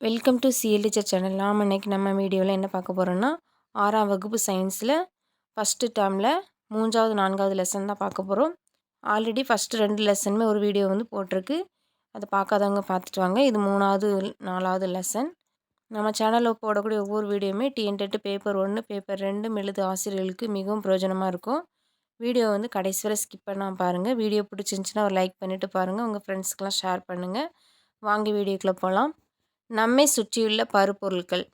Welcome to சிஎல்டிச்சர் channel நாம் இன்றைக்கி நம்ம வீடியோவில் என்ன பார்க்க போகிறோன்னா ஆறாம் வகுப்பு சயின்ஸில் ஃபஸ்ட்டு டேர்மில் மூன்றாவது நான்காவது லெசன் தான் பார்க்க போகிறோம் ஆல்ரெடி ஃபஸ்ட்டு ரெண்டு லெசனுமே ஒரு வீடியோ வந்து போட்டிருக்கு. அதை பார்க்காதவங்க பார்த்துட்டு வாங்க. இது மூணாவது நாலாவது லெசன் நம்ம சேனலில் போடக்கூடிய ஒவ்வொரு வீடியோவுமே டிஎன்டெட்டு பேப்பர் ஒன்று பேப்பர் ரெண்டு எழுது ஆசிரியர்களுக்கு மிகவும் பிரயோஜனமாக இருக்கும். வீடியோ வந்து கடைசி வரை ஸ்கிப் பண்ணால் பாருங்கள் வீடியோ பிடிச்சிருந்துச்சின்னா ஒரு லைக் பண்ணிவிட்டு பாருங்கள் உங்கள் ஃப்ரெண்ட்ஸ்க்கெலாம் ஷேர் பண்ணுங்கள் வாங்கி வீடியோக்குள்ளே போகலாம் நம்மை சுற்றியுள்ள பருப்பொருட்கள்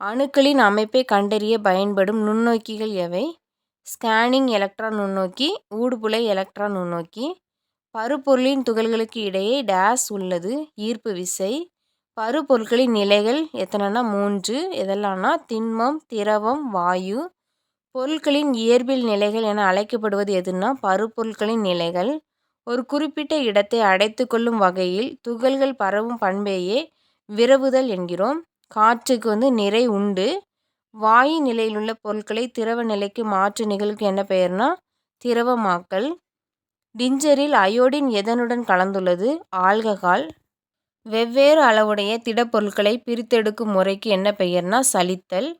அணுக்களின் அமைப்பை கண்டறிய பயன்படும் நுண்ணோக்கிகள் எவை? ஸ்கேனிங் எலக்ட்ரான் நுண்ணோக்கி ஊடுபுலை எலக்ட்ரான் நுண்ணோக்கி. பருப்பொருளின் துகள்களுக்கு இடையே டேஸ் உள்ளது ஈர்ப்பு விசை. பருப்பொருட்களின் நிலைகள் எத்தனைனா? மூன்று. எதெல்லாம்னா? திண்மம் திரவம் வாயு. பொருட்களின் இயற்பியல் நிலைகள் என அழைக்கப்படுவது எதுனா பருப்பொருட்களின் நிலைகள். ஒரு குறிப்பிட்ட இடத்தை அடைத்து கொள்ளும் வகையில் துகள்கள் பரவும் பண்பையே விரவுதல் என்கிறோம். காற்றுக்கு வந்து நிறை உண்டு. வாயு நிலையிலுள்ள பொருட்களை திரவ நிலைக்கு மாற்று நிகழ்வுக்கு என்ன பெயர்னா திரவமாக்கல். டிஞ்சரில் அயோடின் எதனுடன் கலந்துள்ளது? ஆல்கஹால். வெவ்வேறு அளவுடைய திடப்பொருட்களை பிரித்தெடுக்கும் முறைக்கு என்ன பெயர்னா சலித்தல்.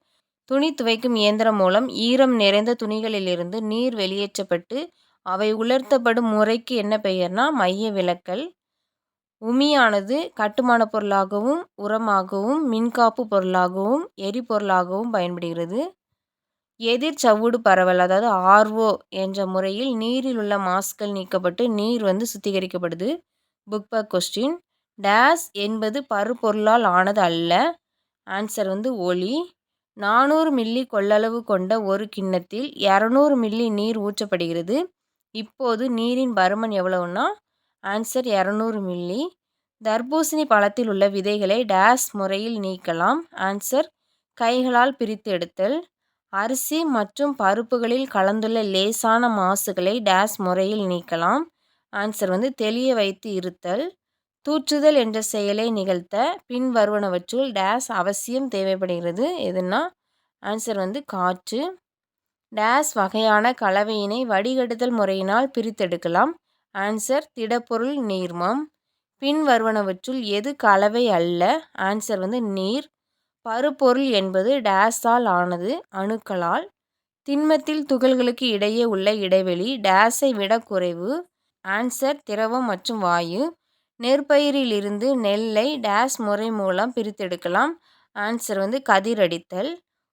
துணி துவைக்கும் இயந்திரம் மூலம் ஈரம் நிறைந்த துணிகளிலிருந்து நீர் வெளியேற்றப்பட்டு அவை உலர்த்தப்படும் முறைக்கு என்ன பெயர்னா மைய விலக்கல் உமியானது கட்டுமான பொருளாகவும் உரமாகவும் மின்காப்பு பொருளாகவும் எரிபொருளாகவும் பயன்படுகிறது. எதிர் சவ்வுடு பரவல் அதாவது ஆர்ஓ என்ற முறையில் நீரில் உள்ள மாசுக்கள் நீக்கப்பட்டு நீர் வந்து சுத்திகரிக்கப்படுது. புக் பேக் கொஸ்டின் டேஸ் என்பது பருப்பொருளால் ஆனது அல்ல. ஆன்சர் வந்து ஒளி. நானூறு மில்லி கொள்ளளவு கொண்ட ஒரு கிண்ணத்தில் இரநூறு மில்லி நீர் ஊற்றப்படுகிறது. இப்போது நீரின் பருமன் எவ்வளவுன்னா ஆன்சர் இரநூறு மில்லி தர்பூசணி பழத்தில் உள்ள விதைகளை டேஸ் முறையில் நீக்கலாம். ஆன்சர் கைகளால் பிரித்து எடுத்தல். அரிசி மற்றும் பருப்புகளில் கலந்துள்ள லேசான மாசுகளை டேஸ் முறையில் நீக்கலாம். ஆன்சர் வந்து தெளிய வைத்து இருத்தல். தூற்றுதல் என்ற செயலை நிகழ்த்த பின்வருவனவற்றுள் டேஸ் அவசியம் தேவைப்படுகிறது. எதுனா ஆன்சர் வந்து காற்று. டேஸ் வகையான கலவையினை வடிகட்டுதல் முறையினால் பிரித்தெடுக்கலாம். ஆன்சர் திடப்பொருள் நீர்மம் பின் வருவனவற்றுள் எது கலவை அல்ல? ஆன்சர் வந்து நீர். பருப்பொருள் என்பது டேஸால் ஆனது அணுக்களால். திண்மத்தில் துகள்களுக்கு இடையே உள்ள இடைவெளி டேஸை விட குறைவு. ஆன்சர் திரவம் மற்றும் வாயு. நெற்பயிரிலிருந்து நெல்லை டேஸ் முறை மூலம் பிரித்தெடுக்கலாம். ஆன்சர் வந்து கதிரடித்தல்.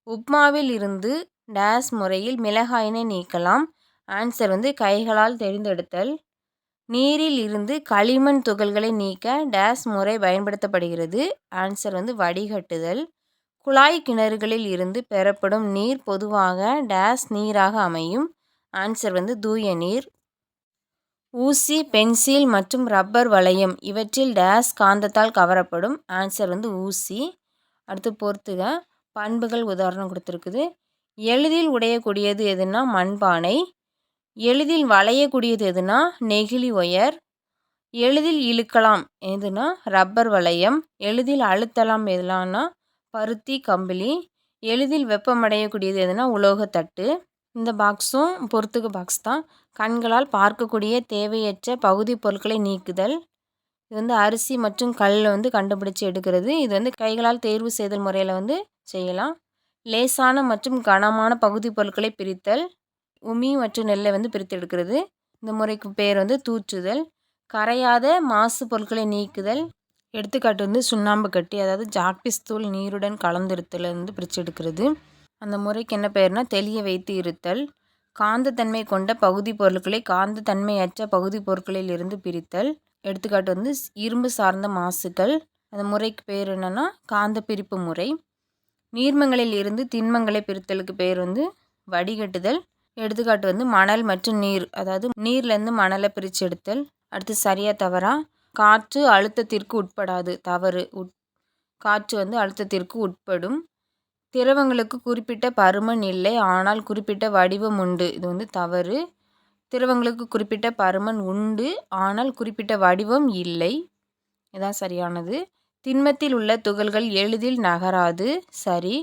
உப்மாவில் இருந்து டேஸ் முறையில் மிளகாயினை நீக்கலாம். ஆன்சர் வந்து கைகளால் தெரிந்தெடுத்தல். நீரில் இருந்து களிமண் துகள்களை நீக்க டேஸ் முறை பயன்படுத்தப்படுகிறது. ஆன்சர் வந்து வடிகட்டுதல். குழாய் கிணறுகளில் இருந்து பெறப்படும் நீர் பொதுவாக டேஸ் நீராக அமையும். ஆன்சர் வந்து தூய நீர். ஊசி பென்சில் மற்றும் ரப்பர் வளையம் இவற்றில் டேஸ் காந்தத்தால் கவரப்படும். ஆன்சர் வந்து ஊசி. அடுத்து பொறுத்துக பண்புகள் உதாரணம் கொடுத்துருக்குது. எளிதில் உடையக்கூடியது எதுனா மண்பானை. எளிதில் வளையக்கூடியது எதுனா நெகிழி ஒயர் எளிதில் இழுக்கலாம் எதுனா ரப்பர் வளையம் எளிதில் அழுத்தலாம் எதுலான்னா பருத்தி கம்பளி எளிதில் வெப்பமடையக்கூடியது எதுனா உலோகத்தட்டு இந்த பாக்ஸும் பொறுத்துக்கு பாக்ஸ் தான். கண்களால் பார்க்கக்கூடிய தேவையற்ற பகுதி பொருட்களை நீக்குதல். இது வந்து அரிசி மற்றும் கல் வந்து கண்டுபிடிச்சு எடுக்கிறது. இது வந்து கைகளால் தேர்வு செய்தல் முறையில் வந்து செய்யலாம். லேசான மற்றும் கனமான பகுதி பொருட்களை பிரித்தல். உமி மற்றும் நெல்லை வந்து பிரித்து எடுக்கிறது. இந்த முறைக்கு பேர் வந்து தூற்றுதல். கரையாத மாசு பொருட்களை நீக்குதல். எடுத்துக்காட்டு வந்து சுண்ணாம்பு கட்டி அதாவது ஜாக்பிஸ் தூள் நீருடன் கலந்திருத்தலேருந்து பிரித்து எடுக்கிறது. அந்த முறைக்கு என்ன பெயர்னா தெளிய வைத்து இருத்தல். காந்தத்தன்மை கொண்ட பகுதி பொருட்களை காந்தத்தன்மையற்ற பகுதி பொருட்களில் இருந்து பிரித்தல். எடுத்துக்காட்டு வந்து இரும்பு சார்ந்த மாசுக்கள். அந்த முறைக்கு பேர் என்னென்னா காந்த பிரிப்பு முறை. நீர்மங்களில் இருந்து திண்மங்களை பிரித்தலுக்கு பேர் வந்து வடிகட்டுதல். எடுத்துக்காட்டு வந்து மணல் மற்றும் நீர். அதாவது நீர்லேருந்து மணலை பிரித்து எடுத்தல். அடுத்து சரியாக தவறா? காற்று அழுத்தத்திற்கு உட்படாது. தவறு. உட் காற்று வந்து அழுத்தத்திற்கு உட்படும். திரவங்களுக்கு குறிப்பிட்ட பருமன் இல்லை ஆனால் குறிப்பிட்ட வடிவம் உண்டு. இது வந்து தவறு. திரவங்களுக்கு குறிப்பிட்ட பருமன் உண்டு ஆனால் குறிப்பிட்ட வடிவம் இல்லை. இதான் சரியானது. திண்மத்தில் உள்ள துகள்கள் எளிதில் நகராது. சரி.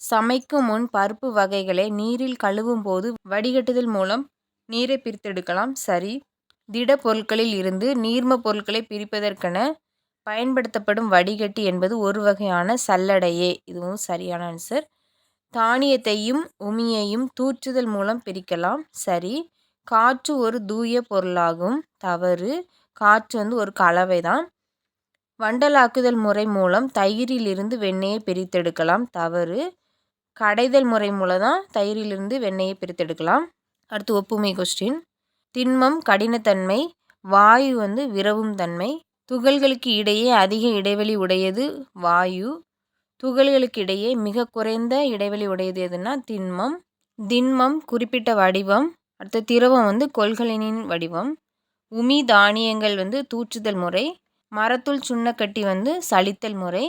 சமைக்கும் முன் பருப்பு வகைகளை நீரில் கழுவும் போது வடிகட்டுதல் மூலம் நீரை பிரித்தெடுக்கலாம். சரி. திட பொருட்களில் இருந்து நீர்ம பொருட்களை பிரிப்பதற்கென பயன்படுத்தப்படும் வடிகட்டி என்பது ஒரு வகையான சல்லடையே. இதுவும் சரியான ஆன்சர் தானியத்தையும் உமியையும் தூற்றுதல் மூலம் பிரிக்கலாம். சரி. காற்று ஒரு தூய பொருளாகும். தவறு. காற்று வந்து ஒரு கலவை தான் வண்டலாக்குதல் முறை மூலம் தயிரிலிருந்து வெண்ணெயை பிரித்தெடுக்கலாம். தவறு. கடைதல் முறை மூலம் தான் தயிரிலிருந்து வெண்ணெயை பிரித்தெடுக்கலாம். அடுத்து ஒப்புமை கொஸ்டின் திண்மம் கடினத்தன்மை வாயு வந்து விரவும் தன்மை. துகள்களுக்கு இடையே அதிக இடைவெளி உடையது வாயு. துகள்களுக்கு இடையே மிக குறைந்த இடைவெளி உடையது எதுனா திண்மம். திண்மம் குறிப்பிட்ட வடிவம். அடுத்த திரவம் வந்து கொள்கலனின் வடிவம். உமி தானியங்கள் வந்து தூற்றுதல் முறை. மரத்துள் சுண்ணக்கட்டி வந்து சலித்தல் முறை.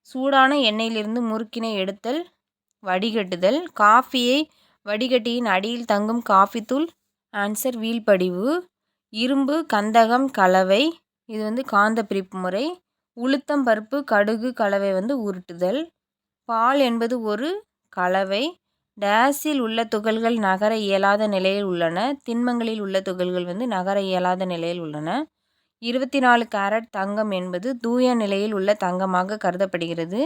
சூடான எண்ணெயிலிருந்து முறுக்கினை எடுத்தல். வடிகட்டுதல் காஃபியை வடிகட்டியின் அடியில் தங்கும் காஃபி தூள் ஆன்சர் வீழ்படிவு இரும்பு கந்தகம் கலவை இது வந்து காந்த பிரிப்பு முறை உளுத்தம் பருப்பு கடுகு கலவை வந்து உருட்டுதல் பால் என்பது ஒரு கலவை டேஸில் உள்ள துகள்கள் நகர இயலாத நிலையில் உள்ளன திண்மங்களில் உள்ள துகள்கள் வந்து நகர இயலாத நிலையில் உள்ளன இருபத்தி நாலு கேரட் தங்கம் என்பது தூய நிலையில் உள்ள தங்கமாக கருதப்படுகிறது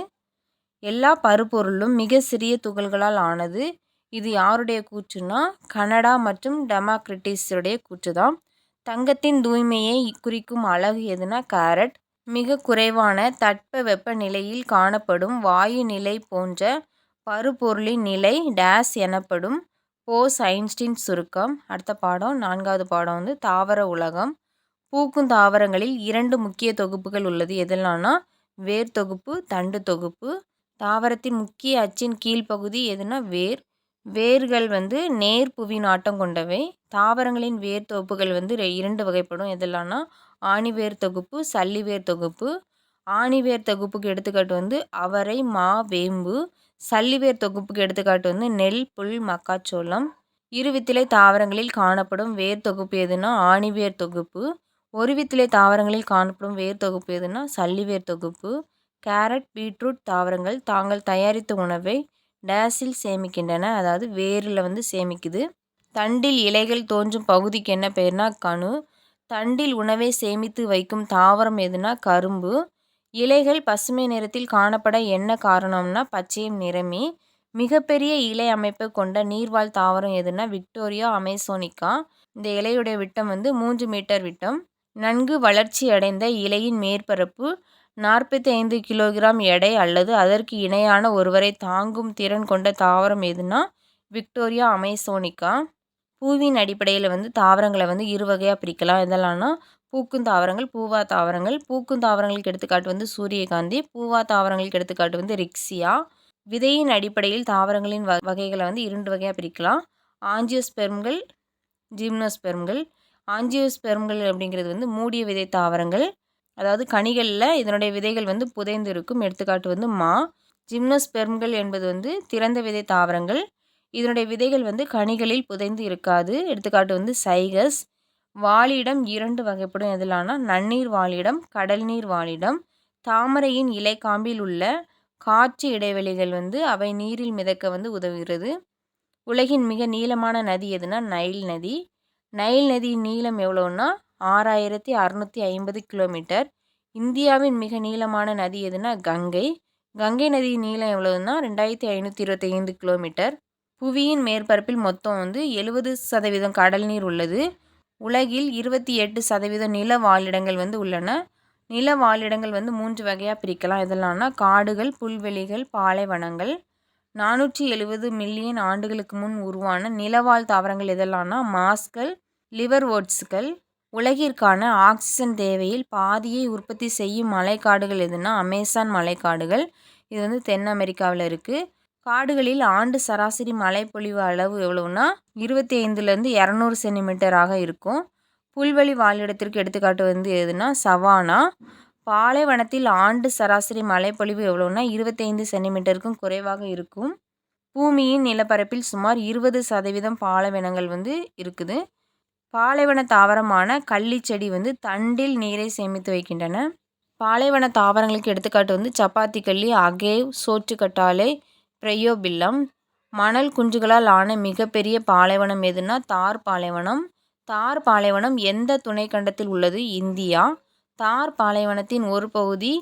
எல்லா பருப்பொருளும் மிக சிறிய துகள்களால் ஆனது. இது யாருடைய கூற்றுனா கனடா மற்றும் டெமாக்ரிட்டிஸுடைய கூற்று தான் தங்கத்தின் தூய்மையை குறிக்கும் அலகு எதுனா கேரட். மிக குறைவான தட்ப வெப்பநிலையில் காணப்படும் வாயு நிலை போன்ற பருப்பொருளின் நிலை டேஸ் எனப்படும் போஸ் ஐன்ஸ்டீன் சுருக்கம். அடுத்த பாடம் நான்காவது பாடம் வந்து தாவர உலகம். பூக்கும் தாவரங்களில் இரண்டு முக்கிய தொகுப்புகள் உள்ளது. எதெல்லாம்னா வேர் தொகுப்பு தண்டு தொகுப்பு. தாவரத்தின் முக்கிய அச்சின் கீழ்ப்பகுதி எதுனா வேர். வேர்கள் வந்து நேர் புவி நாட்டம் கொண்டவை. தாவரங்களின் வேர் தொகுப்புகள் வந்து இரண்டு வகைப்படும். எதெல்லாம்னா ஆணிவேர் தொகுப்பு சல்லிவேர் தொகுப்பு. ஆணிவேர் தொகுப்புக்கு எடுத்துக்காட்டு வந்து அவரை மா வேம்பு. சல்லிவேர் தொகுப்புக்கு எடுத்துக்காட்டு வந்து நெல் புல் மக்காச்சோளம். இருவித்திலை தாவரங்களில் காணப்படும் வேர் தொகுப்பு எதுனா ஆணிவேர் தொகுப்பு. ஒருவித்திலை தாவரங்களில் காணப்படும் வேர் தொகுப்பு எதுனா சல்லிவேர் தொகுப்பு. கேரட் பீட்ரூட் தாவரங்கள் தாங்கள் தயாரித்த உணவை டேஸில் சேமிக்கின்றன. அதாவது வேரில் வந்து சேமிக்குது. தண்டில் இலைகள் தோன்றும் பகுதிக்கு என்ன பெயர்னா கணு தண்டில் உணவை சேமித்து வைக்கும் தாவரம் எதுனா கரும்பு. இலைகள் பசுமை நிறத்தில் காணப்பட என்ன காரணம்னா பச்சையும் நிறமி. மிகப்பெரிய இலை அமைப்பை கொண்ட நீர்வாழ் தாவரம் எதுனா விக்டோரியா அமேசோனிக்கா. இந்த இலையுடைய விட்டம் வந்து மூன்று மீட்டர் விட்டம். நன்கு வளர்ச்சி அடைந்த இலையின் மேற்பரப்பு நாற்பத்தி ஐந்து கிலோகிராம் எடை அல்லது அதற்கு இணையான ஒருவரை தாங்கும் திறன் கொண்ட தாவரம் எதுனா? Victoria amazonica. பூவின் அடிப்படையில் வந்து தாவரங்களை வந்து இரு வகையாக பிரிக்கலாம். இதெல்லாம்னா பூக்கும் தாவரங்கள் பூவா தாவரங்கள். பூக்கும் தாவரங்களுக்கு எடுத்துக்காட்டு வந்து சூரியகாந்தி பூவா தாவரங்களுக்கு எடுத்துக்காட்டு வந்து ரிக்ஸியா விதையின் அடிப்படையில் தாவரங்களின் வ வகைகளை வந்து இரண்டு வகையாக பிரிக்கலாம். ஆஞ்சியோஸ்பெர்ம்கள் ஜிம்னோஸ்பெர்ம்கள். ஆஞ்சியோஸ்பெர்ம்கள் அப்படிங்கிறது வந்து மூடிய விதை தாவரங்கள். அதாவது கனிகளில் இதனுடைய விதைகள் வந்து புதைந்து இருக்கும் எடுத்துக்காட்டு வந்து மா ஜிம்னோஸ்பெர்ம்கள் என்பது வந்து திறந்த விதை தாவரங்கள். இதனுடைய விதைகள் வந்து கனிகளில் புதைந்து இருக்காது. எடுத்துக்காட்டு வந்து சைகஸ் வாளிடம் இரண்டு வகைப்படும். எதிலானா நன்னீர் வாழிடம் கடல் நீர் வாழிடம் தாமரையின் இலைக்காம்பில் உள்ள காற்று இடைவெளிகள் வந்து அவை நீரில் மிதக்க வந்து உதவுகிறது. உலகின் மிக நீளமான நதி எதுனா நைல் நதி. நைல் நதியின் நீளம் எவ்வளோன்னா ஆறாயிரத்தி அறநூற்றி ஐம்பது கிலோமீட்டர். இந்தியாவின் மிக நீளமான நதி எதுனா கங்கை. கங்கை நதியின் நீளம் எவ்வளவுன்னா ரெண்டாயிரத்தி ஐநூற்றி இருபத்தி ஐந்து கிலோமீட்டர். புவியின் மேற்பரப்பில் மொத்தம் வந்து எழுபது சதவீதம் கடல் நீர் உள்ளது. உலகில் இருபத்தி எட்டு சதவீதம் நில வாழிடங்கள் வந்து உள்ளன. நில வாழிடங்கள் வந்து மூன்று வகையாக பிரிக்கலாம். இதெல்லாம்னா காடுகள் புல்வெளிகள் பாலைவனங்கள். நானூற்றி எழுபது மில்லியன் ஆண்டுகளுக்கு முன் உருவான நிலவாழ் தாவரங்கள் எதெல்லாம்னா மாஸ்கள் லிவர் ஓட்ஸ்கள். உலகிற்கான ஆக்சிஜன் தேவையில் பாதியை உற்பத்தி செய்யும் மலைக்காடுகள் எதுனா அமேசான் மலைக்காடுகள். இது வந்து தென் அமெரிக்காவில் இருக்குது காடுகளில் ஆண்டு சராசரி மழைப்பொழிவு அளவு எவ்வளோன்னா இருபத்தி ஐந்துலேருந்து இரநூறு சென்டிமீட்டராக இருக்கும். புல்வெளி வாழிடத்திற்கு எடுத்துக்காட்டு வந்து எதுனா சவானா. பாலைவனத்தில் ஆண்டு சராசரி மழைப்பொழிவு எவ்வளோன்னா இருபத்தைந்து சென்டிமீட்டருக்கும் குறைவாக இருக்கும். பூமியின் நிலப்பரப்பில் சுமார் இருபது சதவீதம் பாலைவனங்கள் வந்து இருக்குது. பாலைவன தாவரமான கள்ளிச்செடி வந்து தண்டில் நீரை சேமித்து வைக்கின்றன. பாலைவன தாவரங்களுக்கு எடுத்துக்காட்டு வந்து சப்பாத்தி கள்ளி அகேவ் சோற்றுக்கட்டாலை பிரையோபில்லம் மணல் குஞ்சுகளால் ஆன மிகப்பெரிய பாலைவனம் எதுனா தார் பாலைவனம். தார் பாலைவனம் எந்த துணைக்கண்டத்தில் உள்ளது? இந்தியா. தார் பாலைவனத்தின் ஒரு பகுதி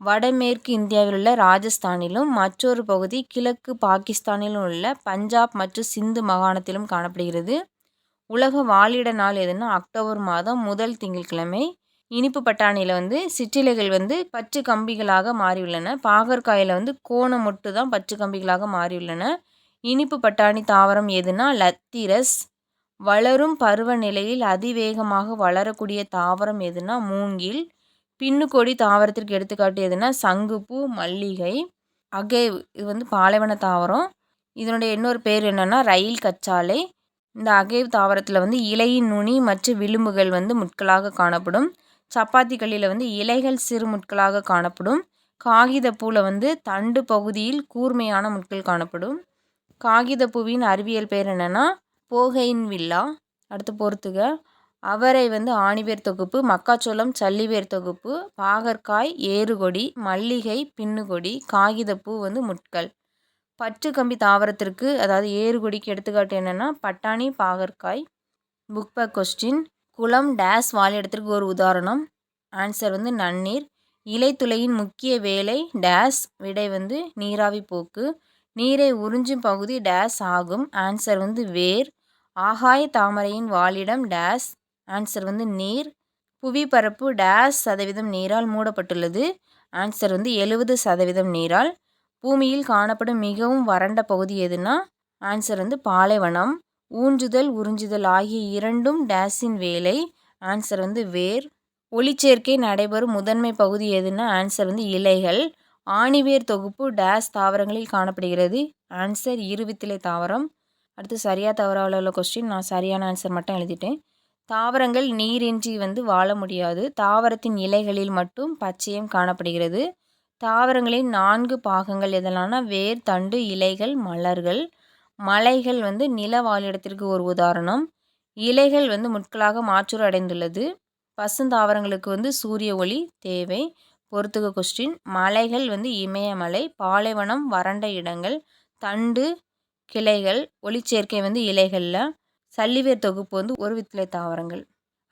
வடமேற்கு இந்தியாவில் உள்ள ராஜஸ்தானிலும் மற்றொரு பகுதி கிழக்கு பாகிஸ்தானிலும் உள்ள பஞ்சாப் மற்றும் சிந்து மாகாணத்திலும் காணப்படுகிறது. உலக வாழிட நாள் எதுன்னா அக்டோபர் மாதம் முதல் திங்கட்கிழமை. இனிப்பு பட்டாணியில் வந்து சிற்றிலைகள் வந்து பச்சை கம்பிகளாக மாறியுள்ளன. பாகற்காயில் வந்து கோணம் மொட்டு தான் பச்சை கம்பிகளாக மாறியுள்ளன. இனிப்பு பட்டாணி தாவரம் எதுனா லத்திரஸ். வளரும் பருவநிலையில் அதிவேகமாக வளரக்கூடிய தாவரம் எதுனா மூங்கில். பின்னுக்கொடி தாவரத்திற்கு எடுத்துக்காட்டு எதுனா சங்குப்பூ மல்லிகை. அகேவ் இது வந்து பாலைவன தாவரம். இதனுடைய இன்னொரு பேர் என்னென்னா ரயில் கச்சாலை. இந்த அகைவ் தாவரத்தில் வந்து இலையின் நுனி மற்றும் விளிம்புகள் வந்து முட்களாக காணப்படும். சப்பாத்தி கல்லில் வந்து இலைகள் சிறு முட்களாக காணப்படும். காகித பூவில் வந்து தண்டு பகுதியில் கூர்மையான முட்கள் காணப்படும். காகித பூவின் அறிவியல் பேர் என்னென்னா போகையின் வில்லா. அடுத்து பொறுத்துக. அவரை வந்து ஆணிவேர் தொகுப்பு மக்காச்சோளம் சல்லிவேர் தொகுப்பு பாகற்காய் ஏறுகொடி மல்லிகை பின்னுகொடி காகிதப்பூ வந்து முட்கள். பற்று கம்பி தாவரத்திற்கு அதாவது ஏறுகொடிக்கு எடுத்துக்காட்டு என்னென்னா பட்டாணி பாகற்காய் புக் பேக் கொஸ்டின் குளம் டேஸ் வாழிடத்திற்கு ஒரு உதாரணம். ஆன்சர் வந்து நன்னீர். இலைத்துளையின் முக்கிய வேலை டேஸ் விடை வந்து நீராவி போக்கு. நீரை உறிஞ்சும் பகுதி டேஸ் ஆகும். ஆன்சர் வந்து வேர். ஆகாய தாமரையின் வாழிடம் டேஸ். ஆன்சர் வந்து நீர். புவிப்பரப்பு டேஸ் சதவீதம் நீரால் மூடப்பட்டுள்ளது. ஆன்சர் வந்து எழுபது சதவீதம் நீரால் பூமியில் காணப்படும் மிகவும் வறண்ட பகுதி எதுனா? ஆன்சர் வந்து பாலைவனம். ஊஞ்சுதல் உறிஞ்சுதல் ஆகிய இரண்டும் டேஸின் வேலை. ஆன்சர் வந்து வேர். ஒளிச்சேர்க்கை நடைபெறும் முதன்மை பகுதி எதுனா? ஆன்சர் வந்து இலைகள். ஆணிவேர் தொகுப்பு டேஸ் தாவரங்களில் காணப்படுகிறது. ஆன்சர் இருவித்திலை தாவரம். அடுத்து சரியாக தவறாவில் உள்ள கொஸ்டின் நான் சரியான ஆன்சர் மட்டும் எழுதிட்டேன். தாவரங்கள் நீரின்றி வந்து வாழ முடியாது. தாவரத்தின் இலைகளில் மட்டும் பச்சையம் காணப்படுகிறது. தாவரங்களின் நான்கு பாகங்கள் எதெல்லாம்னா வேர் தண்டு இலைகள் மலர்கள். மலைகள் வந்து நில வாழிடத்திற்கு ஒரு உதாரணம். இலைகள் வந்து முட்களாக மாற்றூர் அடைந்துள்ளது. பசுந்தாவரங்களுக்கு வந்து சூரிய ஒளி தேவை. பொறுத்துக கொஸ்டின் மலைகள் வந்து இமயமலை பாலைவனம் வறண்ட இடங்கள் தண்டு கிளைகள் ஒளிச்சேர்க்கை வந்து இலைகளில். சல்லிவேர் தொகுப்பு வந்து ஒரு வித்திலை தாவரங்கள்.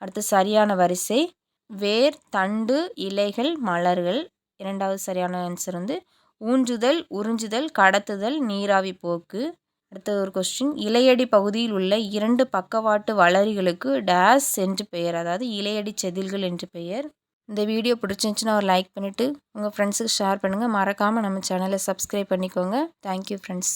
அடுத்து சரியான வரிசை. வேர் தண்டு இலைகள் மலர்கள். இரண்டாவது சரியான ஆன்சர் வந்து ஊன்றுதல் உறிஞ்சுதல் கடத்துதல் நீராவி போக்கு. அடுத்த ஒரு கொஸ்டின் இலையடி பகுதியில் உள்ள இரண்டு பக்கவாட்டு வளரிகளுக்கு டேஸ் என்று பெயர் அதாவது இலையடி செதில்கள் என்று பெயர். இந்த வீடியோ பிடிச்சிருந்துச்சின்னா ஒரு லைக் பண்ணிவிட்டு உங்கள் ஃப்ரெண்ட்ஸுக்கு ஷேர் பண்ணுங்கள் மறக்காமல் நம்ம சேனலை சப்ஸ்கிரைப் பண்ணிக்கோங்க. Thank you friends